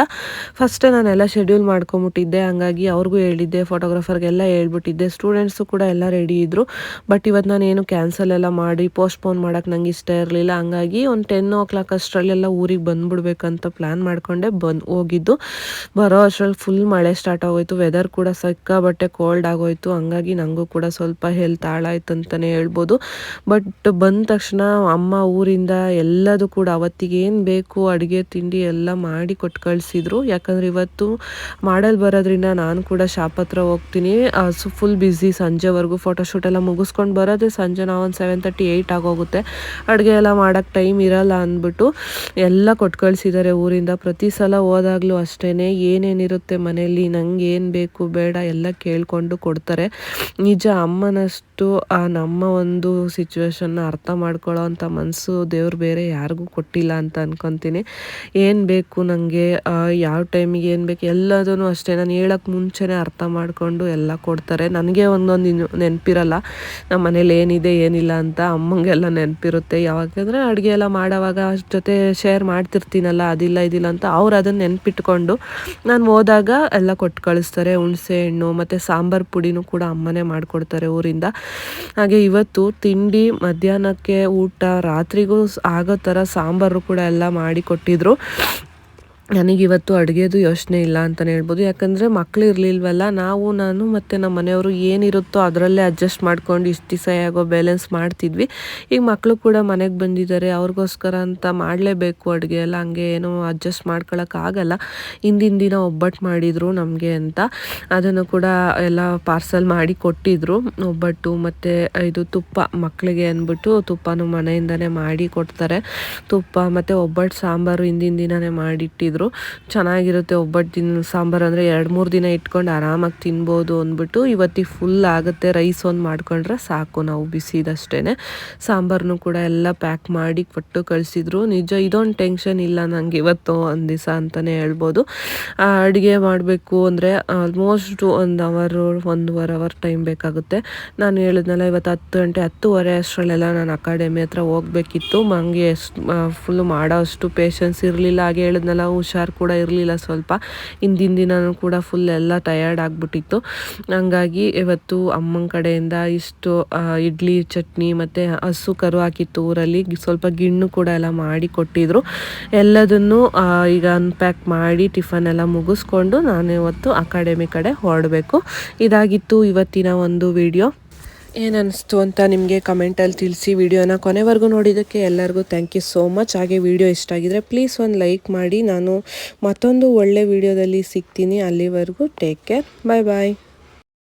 ಫಸ್ಟೇ ನಾನೆಲ್ಲ ಶೆಡ್ಯೂಲ್ ಮಾಡ್ಕೊಂಬಿಟ್ಟಿದ್ದೆ. ಹಂಗಾಗಿ ಅವ್ರಿಗೂ ಹೇಳಿದ್ದೆ ಫೋಟೋಗ್ರಾಫರ್ಗೆಲ್ಲ ಹೇಳ್ಬಿಟ್ಟಿದ್ದೆ. ಸ್ಟೂಡೆಂಟ್ಸು ಕೂಡ ಎಲ್ಲ ರೆಡಿ ಇದ್ದರು ಬಟ್ ಇವತ್ತು ನಾನು ಏನು ಕ್ಯಾನ್ಸಲ್ ಎಲ್ಲ ಮಾಡಿ ಪೋಸ್ಟ್ಪೋನ್ ಮಾಡೋಕ್ಕೆ ನಂಗೆ ಇಷ್ಟ ಇರಲಿಲ್ಲ. ಹಂಗಾಗಿ ಒಂದು ಟೆನ್ ಓ ಕ್ಲಾಕ್ ಅಷ್ಟರಲ್ಲೆಲ್ಲ ಊರಿಗೆ ಬಂದ್ಬಿಡ್ಬೇಕಂತ ಪ್ಲ್ಯಾನ್ ಮಾಡ್ಕೊಂಡೆ ಬಂದು ಹೋಗಿದ್ದು. ಬರೋ ಅಷ್ಟರಲ್ಲಿ ಫುಲ್ ಮಳೆ ಸ್ಟಾರ್ಟ್ ಆಗೋಯ್ತು. ವೆದರ್ ಕೂಡ ಸಿಕ್ಕಾಬಟ್ಟೆ ಕೋಲ್ಡ್ ಆಗೋಯ್ತು. ಹಂಗಾಗಿ ನನಗೂ ಕೂಡ ಸ್ವಲ್ಪ ಹೆಲ್ತ್ ಹಾಳಾಯ್ತು ಅಂತಲೇ ಹೇಳ್ಬೋದು. ಬಟ್ ಬಂದ ತಕ್ಷಣ ಅಮ್ಮ ಊರಿಂದ ಎಲ್ಲದೂ ಕೂಡ ಅವತ್ತಿಗೆ ಏನು ಬೇಕು, ಅಡುಗೆ, ತಿಂಡಿ ಎಲ್ಲ ಮಾಡಿ ಕೊಟ್ಟು ಕಳಿಸಿದ್ರು. ಯಾಕಂದರೆ ಇವತ್ತು ಮಾಡಲ್ ಬರೋದ್ರಿಂದ ನಾನು ಕೂಡ ಶಾಪ್ ಹತ್ರ ಹೋಗ್ತೀನಿ. ಫುಲ್ ಬ್ಯುಸಿ ಸಂಜೆವರೆಗೂ. ಫೋಟೋಶೂಟ್ ಎಲ್ಲ ಮುಗಿಸ್ಕೊಂಡು ಬರೋದೇ ಸಂಜೆ ನಾವು ಒಂದು ಸೆವೆನ್ ತರ್ಟಿ ಏಯ್ಟ್ ಆಗೋಗುತ್ತೆ. ಅಡುಗೆ ಎಲ್ಲ ಮಾಡೋಕ್ಕೆ ಟೈಮ್ ಇರಲ್ಲ ಅಂದ್ಬಿಟ್ಟು ಎಲ್ಲ ಕೊಟ್ಟು ಕಳಿಸಿದ್ದಾರೆ ಊರಿಂದ. ಪ್ರತಿ ಸಲ ಹೋದಾಗಲೂ ಅಷ್ಟೇ ಏನೇನಿರುತ್ತೆ ಮನೆಯಲ್ಲಿ ನಂಗೆ ಏನು ಬೇಕು, ಬೇಡ ಎಲ್ಲ ಕೇಳಿಕೊಂಡು ಕೊಡ್ತಾರೆ. ನಿಜ ಅಮ್ಮನಷ್ಟು ಆ ನಮ್ಮ ಒಂದು ಸಿಚುವೇಶನ್ನ ಅರ್ಥ ಮಾಡ್ಕೊಳ್ಳೋ ಅಂಥ ಮನಸ್ಸು ದೇವ್ರು ಬೇರೆ ಯಾರಿಗೂ ಕೊಟ್ಟಿಲ್ಲ ಅಂತ ಅನ್ಕೊತೀನಿ. ಏನು ಬೇಕು ನನಗೆ ಯಾವ ಟೈಮಿಗೆ ಏನು ಬೇಕು ಎಲ್ಲದೂ ಅಷ್ಟೇ. ನಾನು ಹೇಳೋಕ್ಕೆ ಮುಂಚೆನೇ ಅರ್ಥ ಮಾಡಿಕೊಂಡು ಎಲ್ಲ ಕೊಡ್ತಾರೆ. ನನಗೆ ಒಂದೊಂದು ನೆನಪಿರಲ್ಲ ನಮ್ಮ ಮನೇಲಿ ಏನಿದೆ, ಏನಿಲ್ಲ ಅಂತ. ಅಮ್ಮಂಗೆಲ್ಲ ನೆನಪಿರುತ್ತೆ. ಯಾವಾಗಂದರೆ ಅಡುಗೆ ಎಲ್ಲ ಮಾಡೋವಾಗ ಅಷ್ಟ್ ಜೊತೆ ಶೇರ್ ಮಾಡ್ತಿರ್ತೀನಲ್ಲ, ಅದಿಲ್ಲ, ಇದಿಲ್ಲ ಅಂತ ಅವ್ರು ಅದನ್ನು ನೆನ್ಪಿಟ್ಕೊಂಡು ನಾನು ಹೋದಾಗ ಎಲ್ಲ ಕೊಟ್ಟು ಕಳಿಸ್ತಾರೆ. ಹುಣಸೆ ಹಣ್ಣು ಮತ್ತು ಸಾಂಬಾರು ಪುಡಿನೂ ಕೂಡ ಅಮ್ಮನೇ ಮಾಡಿಕೊಡ್ತಾರೆ ಊರಿಂದ. ಹಾಗೆ ಇವತ್ತು ತಿಂಡಿ, ಮಧ್ಯಾಹ್ನಕ್ಕೆ ಊಟ, ರಾತ್ರಿಗೂ ಆಗೋ ಥರ ಸಾಂಬಾರು ಕೂಡ ಎಲ್ಲ ಮಾಡಿ ಕೊಟ್ಟಿದ್ರು. ನನಗಿವತ್ತು ಅಡುಗೆದು ಯೋಚನೆ ಇಲ್ಲ ಅಂತಲೇ ಹೇಳ್ಬೋದು. ಯಾಕಂದರೆ ಮಕ್ಕಳು ಇರಲಿಲ್ವಲ್ಲ, ನಾವು, ನಾನು ಮತ್ತು ನಮ್ಮ ಮನೆಯವರು ಏನಿರುತ್ತೋ ಅದರಲ್ಲೇ ಅಡ್ಜಸ್ಟ್ ಮಾಡ್ಕೊಂಡು ಇಷ್ಟು ದಿವಸ ಹೇಗೋ ಬ್ಯಾಲೆನ್ಸ್ ಮಾಡ್ತಿದ್ವಿ. ಈಗ ಮಕ್ಕಳು ಕೂಡ ಮನೆಗೆ ಬಂದಿದ್ದಾರೆ, ಅವ್ರಿಗೋಸ್ಕರ ಅಂತ ಮಾಡಲೇಬೇಕು ಅಡುಗೆ ಎಲ್ಲ, ಹಂಗೆ ಏನೋ ಅಡ್ಜಸ್ಟ್ ಮಾಡ್ಕೊಳಕ್ಕಾಗಲ್ಲ ಹಿಂದಿನ ದಿನ ಒಬ್ಬಟ್ಟು ಮಾಡಿದರು ನಮಗೆ ಅಂತ. ಅದನ್ನು ಕೂಡ ಎಲ್ಲ ಪಾರ್ಸಲ್ ಮಾಡಿ ಕೊಟ್ಟಿದ್ರು. ಒಬ್ಬಟ್ಟು ಮತ್ತು ಇದು ತುಪ್ಪ ಮಕ್ಕಳಿಗೆ ಅಂದ್ಬಿಟ್ಟು ತುಪ್ಪನೂ ಮನೆಯಿಂದನೇ ಮಾಡಿ ಕೊಡ್ತಾರೆ. ತುಪ್ಪ ಮತ್ತು ಒಬ್ಬಟ್ಟು ಸಾಂಬಾರು ಹಿಂದಿನ ದಿನನೇ ಮಾಡಿಟ್ಟಿದ್ರು. ಚೆನ್ನಾಗಿರುತ್ತೆ ಒಬ್ಬಟ್ಟು ಸಾಂಬಾರು ಅಂದರೆ ಎರಡು ಮೂರು ದಿನ ಇಟ್ಕೊಂಡು ಆರಾಮಾಗಿ ತಿನ್ಬೋದು ಅಂದ್ಬಿಟ್ಟು ಇವತ್ತಿಗೆ ಫುಲ್ ಆಗುತ್ತೆ ರೈಸ್ ಒಂದು ಮಾಡ್ಕೊಂಡ್ರೆ ಸಾಕು, ನಾವು ಬಿಸಿದಷ್ಟೇ ಸಾಂಬಾರನ್ನು ಕೂಡ ಎಲ್ಲ ಪ್ಯಾಕ್ ಮಾಡಿ ಕೊಟ್ಟು ಕಳಿಸಿದ್ರು. ನಿಜ ಇದೊಂದು ಟೆನ್ಷನ್ ಇಲ್ಲ ನನಗೆ ಇವತ್ತು ಒಂದು ದಿವಸ ಅಂತಲೇ ಹೇಳ್ಬೋದು. ಅಡುಗೆ ಮಾಡಬೇಕು ಅಂದರೆ ಆಲ್ಮೋಸ್ಟ್ ಒಂದು ಅವರು ಒಂದೂವರೆ ಅವರ್ ಟೈಮ್ ಬೇಕಾಗುತ್ತೆ. ನಾನು ಹೇಳಿದ್ನಲ್ಲ, ಇವತ್ತು ಹತ್ತು ಗಂಟೆ, ಹತ್ತುವರೆ ಅಷ್ಟರಲ್ಲೆಲ್ಲ ನಾನು ಅಕಾಡೆಮಿ ಹತ್ರ ಹೋಗ್ಬೇಕಿತ್ತು. ನನಗೆ ಎಷ್ಟು ಫುಲ್ಲು ಮಾಡೋ ಅಷ್ಟು ಪೇಷನ್ಸ್ ಇರಲಿಲ್ಲ. ಹಾಗೆ ಹೇಳಿದ್ನಲ್ಲ ಹುಷಾರು ಕೂಡ ಇರಲಿಲ್ಲ ಸ್ವಲ್ಪ. ಹಿಂದಿನ ದಿನನೂ ಕೂಡ ಫುಲ್ ಎಲ್ಲ ಟಯರ್ಡ್ ಆಗಿಬಿಟ್ಟಿತ್ತು. ಹಂಗಾಗಿ ಇವತ್ತು ಅಮ್ಮನ ಕಡೆಯಿಂದ ಇಷ್ಟು ಇಡ್ಲಿ, ಚಟ್ನಿ ಮತ್ತು ಹಸು ಕರು ಹಾಕಿತ್ತು ಊರಲ್ಲಿ. ಸ್ವಲ್ಪ ಗಿಣ್ಣು ಕೂಡ ಎಲ್ಲ ಮಾಡಿ ಕೊಟ್ಟಿದ್ರು. ಎಲ್ಲದನ್ನು ಈಗ ಅನ್ಪ್ಯಾಕ್ ಮಾಡಿ ಟಿಫನ್ ಎಲ್ಲ ಮುಗಿಸ್ಕೊಂಡು ನಾನು ಇವತ್ತು ಅಕಾಡೆಮಿ ಕಡೆ ಹೊರಡಬೇಕು. ಇದಾಗಿತ್ತು ಇವತ್ತಿನ ಒಂದು ವಿಡಿಯೋ ಏನನ್ನಿಸ್ತು ಅಂತ ನಿಮಗೆ ಕಮೆಂಟಲ್ಲಿ ತಿಳಿಸಿ ವಿಡಿಯೋನ ಕೊನೆವರೆಗೂ ನೋಡಿದ್ದಕ್ಕೆ ಎಲ್ಲರಿಗೂ ಥ್ಯಾಂಕ್ ಯು ಸೋ ಮಚ್ ಹಾಗೆ ವಿಡಿಯೋ ಇಷ್ಟ ಆಗಿದ್ರೆ ಪ್ಲೀಸ್ ಒಂದು ಲೈಕ್ ಮಾಡಿ. ನಾನು ಮತ್ತೊಂದು ಒಳ್ಳೆ ವಿಡಿಯೋದಲ್ಲಿ ಸಿಗ್ತೀನಿ. ಅಲ್ಲಿವರೆಗೂ ಟೇಕ್ ಕೇರ್ ಬಾಯ್ ಬಾಯ್